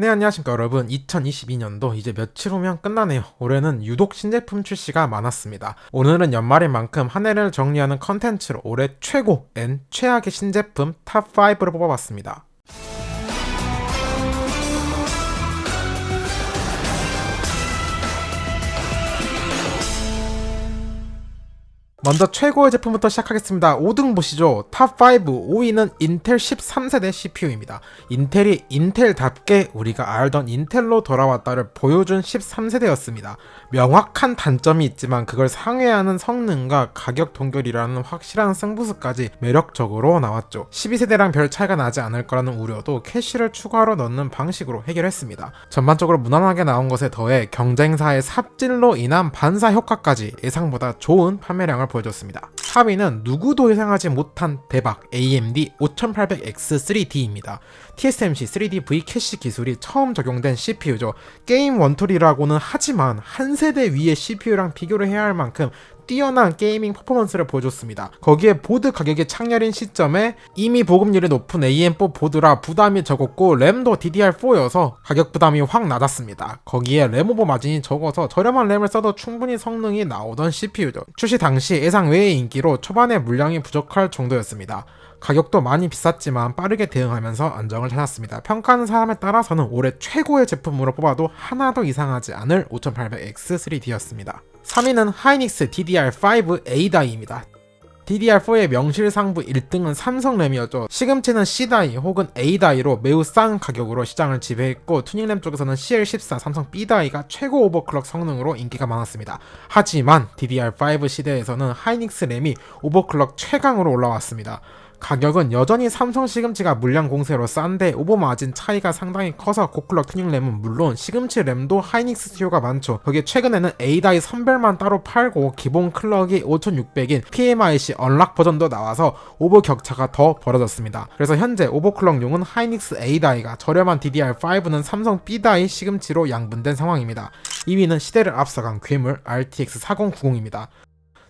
네, 안녕하십니까, 여러분. 2022년도 이제 며칠 후면 끝나네요. 올해는 유독 신제품 출시가 많았습니다. 오늘은 연말인 만큼 한 해를 정리하는 컨텐츠로 올해 최고 N 최악의 신제품 탑5를 뽑아봤습니다. 먼저 최고의 제품부터 시작하겠습니다. 5등 보시죠. 탑5 5위는 인텔 13세대 CPU입니다. 인텔이 인텔답게 우리가 알던 인텔로 돌아왔다를 보여준 13세대였습니다. 명확한 단점이 있지만 그걸 상회하는 성능과 가격 동결이라는 확실한 승부수까지 매력적으로 나왔죠. 12세대랑 별 차이가 나지 않을 거라는 우려도 캐시를 추가로 넣는 방식으로 해결했습니다. 전반적으로 무난하게 나온 것에 더해 경쟁사의 삽질로 인한 반사 효과까지 예상보다 좋은 판매량을 보 여줬습니다. 4위는 누구도 예상하지 못한 대박 AMD 5800X3D입니다. TSMC 3D V 캐시 기술이 처음 적용된 CPU죠. 게임 원툴이라고는 하지만 한 세대 위의 CPU랑 비교를 해야 할 만큼 뛰어난 게이밍 퍼포먼스를 보여줬습니다. 거기에 보드 가격이 창렬인 시점에 이미 보급률이 높은 AM4 보드라 부담이 적었고 램도 DDR4여서 가격 부담이 확 낮았습니다. 거기에 램 오버 마진이 적어서 저렴한 램을 써도 충분히 성능이 나오던 CPU죠. 출시 당시 예상 외의 인기로 초반에 물량이 부족할 정도였습니다. 가격도 많이 비쌌지만 빠르게 대응하면서 안정을 찾았습니다. 평가하는 사람에 따라서는 올해 최고의 제품으로 뽑아도 하나도 이상하지 않을 5800X3D였습니다. 3위는 하이닉스 DDR5 A다이입니다. DDR4의 명실상부 1등은 삼성램이었죠. 시금치는 C다이 혹은 A다이로 매우 싼 가격으로 시장을 지배했고 투닝램 쪽에서는 CL14 삼성 B다이가 최고 오버클럭 성능으로 인기가 많았습니다. 하지만 DDR5 시대에서는 하이닉스 램이 오버클럭 최강으로 올라왔습니다. 가격은 여전히 삼성 시금치가 물량 공세로 싼데 오버 마진 차이가 상당히 커서 고클럭 튜닝 램은 물론 시금치 램도 하이닉스 수요가 많죠. 거기에 최근에는 A다이 선별만 따로 팔고 기본 클럭이 5600인 PMIC 언락 버전도 나와서 오버 격차가 더 벌어졌습니다. 그래서 현재 오버클럭용은 하이닉스 A다이가 저렴한 DDR5는 삼성 B다이 시금치로 양분된 상황입니다. 2위는 시대를 앞서간 괴물 RTX 4090입니다.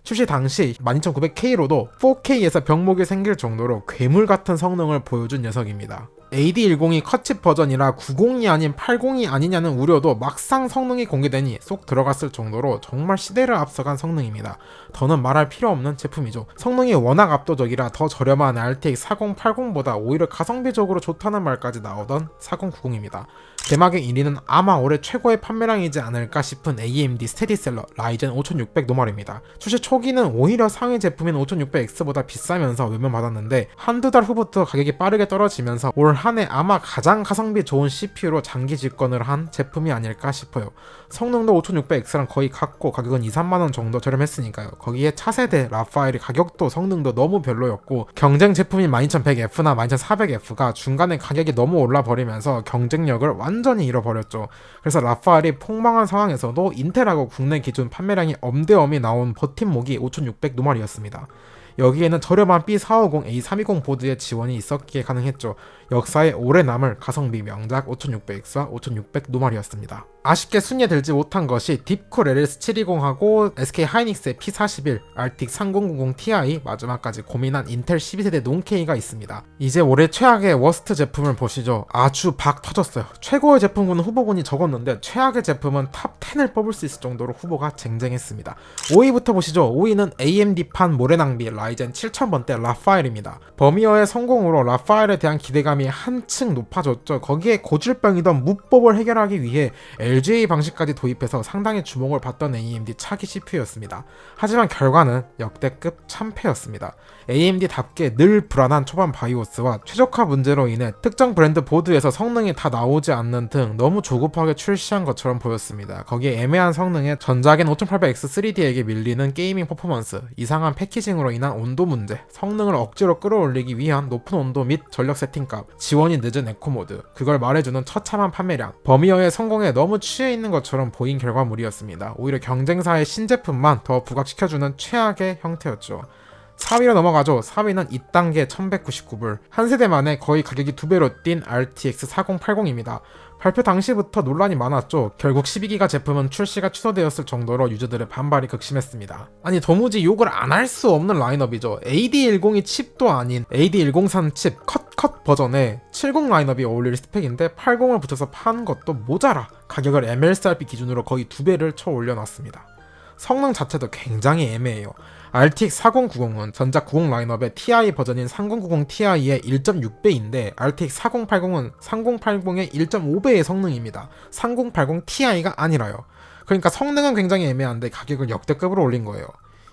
출시 당시 12900K로도 4K에서 병목이 생길 정도로 괴물 같은 성능을 보여준 녀석입니다. AD10이 컷칩 버전이라 90이 아닌 80이 아니냐는 우려도 막상 성능이 공개되니 쏙 들어갔을 정도로 정말 시대를 앞서간 성능입니다. 더는 말할 필요 없는 제품이죠. 성능이 워낙 압도적이라 더 저렴한 RTX 4080보다 오히려 가성비적으로 좋다는 말까지 나오던 4090입니다. 대망의 1위는 아마 올해 최고의 판매량이지 않을까 싶은 AMD 스테디셀러 라이젠 5600 노멀입니다. 출시 초기는 오히려 상위 제품인 5600X보다 비싸면서 외면받았는데 한두 달 후부터 가격이 빠르게 떨어지면서 올 한해 아마 가장 가성비 좋은 CPU로 장기 집권을 한 제품이 아닐까 싶어요. 성능도 5600X랑 거의 같고 가격은 2, 3만원 정도 저렴했으니까요. 거기에 차세대 라파엘이 가격도 성능도 너무 별로였고 경쟁 제품인 12100F나 12400F가 중간에 가격이 너무 올라버리면서 경쟁력을 완전히 잃어버렸죠. 그래서 라파엘이 폭망한 상황에서도 인텔하고 국내 기준 판매량이 엄대엄이 나온 버팀목이 5600 노말이었습니다. 여기에는 저렴한 B450A320 보드의 지원이 있었기에 가능했죠. 역사에 오래 남을 가성비 명작 5600X와 5600 노말이었습니다. 아쉽게 순위에 들지 못한 것이 딥쿨 LS720하고 SK 하이닉스의 P41, RTX 3090 Ti 마지막까지 고민한 인텔 12세대 논K가 있습니다. 이제 올해 최악의 워스트 제품을 보시죠. 아주 박 터졌어요. 최고의 제품군은 후보군이 적었는데 최악의 제품은 탑 10을 뽑을 수 있을 정도로 후보가 쟁쟁했습니다. 5위부터 보시죠. 5위는 AMD판 모래낭비 라이젠 7000번대 라파엘입니다. 버미어의 성공으로 라파엘에 대한 기대감이 한층 높아졌죠. 거기에 고질병이던 무법을 해결하기 위해 LGA 방식까지 도입해서 상당히 주목을 받던 AMD 차기 CPU였습니다. 하지만 결과는 역대급 참패였습니다. AMD답게 늘 불안한 초반 바이오스와 최적화 문제로 인해 특정 브랜드 보드에서 성능이 다 나오지 않는 등 너무 조급하게 출시한 것처럼 보였습니다. 거기에 애매한 성능에 전작인 5800X3D에게 밀리는 게이밍 퍼포먼스, 이상한 패키징으로 인한 온도 문제, 성능을 억지로 끌어올리기 위한 높은 온도 및 전력 세팅값, 지원이 늦은 에코 모드, 그걸 말해주는 처참한 판매량, 버미어의 성공에 너무 취해 있는 것처럼 보인 결과물이었습니다. 오히려 경쟁사의 신제품만 더 부각시켜주는 최악의 형태였죠. 4위로 넘어가죠. 4위는 2단계 1199불. 한 세대 만에 거의 가격이 두 배로 뛴 RTX 4080입니다. 발표 당시부터 논란이 많았죠. 결국 12기가 제품은 출시가 취소되었을 정도로 유저들의 반발이 극심했습니다. 아니 도무지 욕을 안 할 수 없는 라인업이죠. AD102 칩도 아닌 AD103 칩 컷 컷 버전에 70 라인업이 어울릴 스펙인데 80을 붙여서 파는 것도 모자라 가격을 MLCRP 기준으로 거의 두 배를 쳐 올려놨습니다. 성능 자체도 굉장히 애매해요. RTX 4090은 전작 90 라인업의 TI 버전인 3090 Ti의 1.6배인데 RTX 4080은 3080의 1.5배의 성능입니다. 3080 Ti가 아니라요. 그러니까 성능은 굉장히 애매한데 가격을 역대급으로 올린 거예요.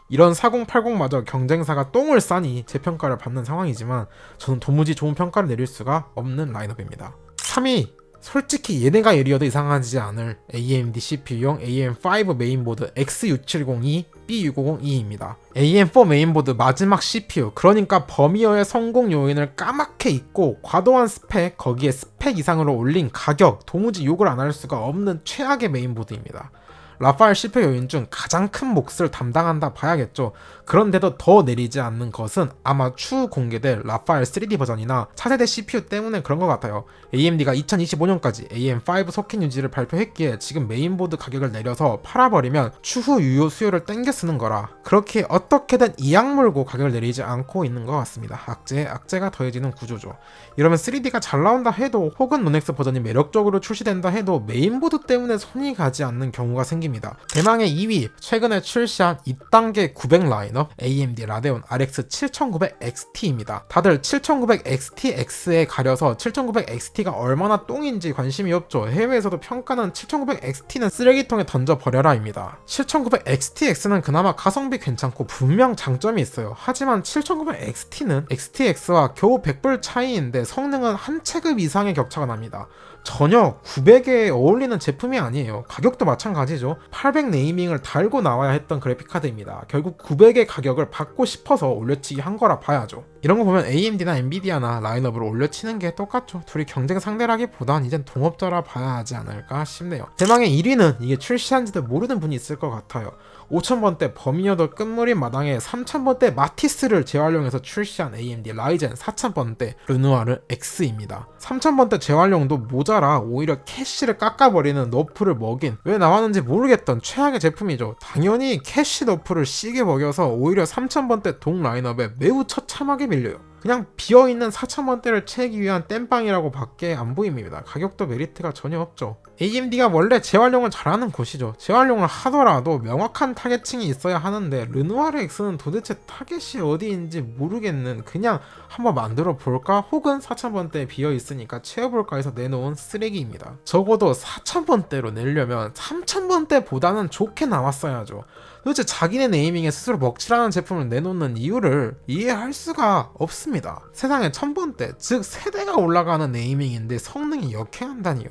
이런 4080마저 경쟁사가 똥을 싸니 재평가를 받는 상황이지만 저는 도무지 좋은 평가를 내릴 수가 없는 라인업입니다. 3위 솔직히 얘네가 예리어도 이상하지 않을 AMD CPU용 AM5 메인보드 X670E B650E입니다. AM4 메인보드 마지막 CPU 그러니까 버미어의 성공 요인을 까맣게 잊고 과도한 스펙 거기에 스펙 이상으로 올린 가격 도무지 욕을 안 할 수가 없는 최악의 메인보드입니다. 라파엘 실패 요인 중 가장 큰 몫을 담당한다 봐야겠죠. 그런데도 더 내리지 않는 것은 아마 추후 공개될 라파엘 3D 버전이나 차세대 CPU 때문에 그런 것 같아요. AMD가 2025년까지 AM5 소켓 유지를 발표했기에 지금 메인보드 가격을 내려서 팔아버리면 추후 유효 수요를 땡겨 쓰는 거라 그렇게 어떻게든 이악 물고 가격을 내리지 않고 있는 것 같습니다. 악재에 악재가 더해지는 구조죠. 이러면 3D가 잘 나온다 해도 혹은 노넥스 버전이 매력적으로 출시된다 해도 메인보드 때문에 손이 가지 않는 경우가 생 깁니다. 대망의 2위 최근에 출시한 2단계 900 라인업 AMD 라데온 RX 7900 XT입니다. 다들 7900 XTX에 가려서 7900 XT가 얼마나 똥인지 관심이 없죠. 해외에서도 평가는 7900 XT는 쓰레기통에 던져버려라입니다. 7900 XTX는 그나마 가성비 괜찮고 분명 장점이 있어요. 하지만 7900 XT는 XTX와 겨우 100불 차이인데 성능은 한 체급 이상의 격차가 납니다. 전혀 900에 어울리는 제품이 아니에요. 가격도 마찬가지죠. 800 네이밍을 달고 나와야 했던 그래픽카드입니다. 결국 900의 가격을 받고 싶어서 올려치기 한 거라 봐야죠. 이런 거 보면 AMD나 엔비디아나 라인업을 올려치는 게 똑같죠. 둘이 경쟁 상대라기보단 이젠 동업자라 봐야 하지 않을까 싶네요. 대망의 1위는 이게 출시한지도 모르는 분이 있을 것 같아요. 5000번대 버미어더 끝물인 마당에 3000번대 마티스를 재활용해서 출시한 AMD 라이젠 4000번대 르누아르 X입니다. 3000번대 재활용도 모자라 오히려 캐시를 깎아버리는 너프를 먹인 왜 나왔는지 모르겠던 최악의 제품이죠. 당연히 캐시 너프를 시게 먹여서 오히려 3000번대 동 라인업에 매우 처참하게 밀려요. 그냥 비어있는 4천원대를 채우기 위한 땜빵이라고 밖에 안 보입니다. 가격도 메리트가 전혀 없죠. AMD가 원래 재활용을 잘하는 곳이죠. 재활용을 하더라도 명확한 타겟층이 있어야 하는데 르누아르 X는 도대체 타겟이 어디인지 모르겠는 그냥 한번 만들어 볼까 혹은 4천번대에 비어 있으니까 채워볼까 해서 내놓은 쓰레기입니다. 적어도 4천번대로 내려면 3천번대보다는 좋게 나왔어야죠. 도대체 자기네 네이밍에 스스로 먹칠하는 제품을 내놓는 이유를 이해할 수가 없습니다. 세상에 천번대, 즉 세대가 올라가는 네이밍인데 성능이 역행한다니요.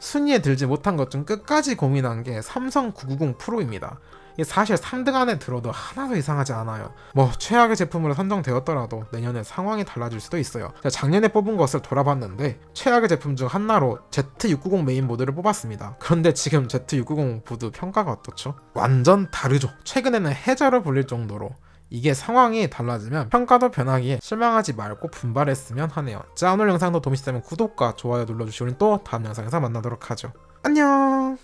순위에 들지 못한 것 중 끝까지 고민한 게 삼성 990 프로입니다. 사실 3등 안에 들어도 하나도 이상하지 않아요. 뭐 최악의 제품으로 선정되었더라도 내년에 상황이 달라질 수도 있어요. 작년에 뽑은 것을 돌아봤는데 최악의 제품 중 하나로 Z690 메인 모드를 뽑았습니다. 그런데 지금 Z690 보드 평가가 어떻죠? 완전 다르죠. 최근에는 해저로 불릴 정도로 이게 상황이 달라지면 평가도 변하기에 실망하지 말고 분발했으면 하네요. 자 오늘 영상도 도움이 되면 구독과 좋아요 눌러주시고 우린 또 다음 영상에서 만나도록 하죠. 안녕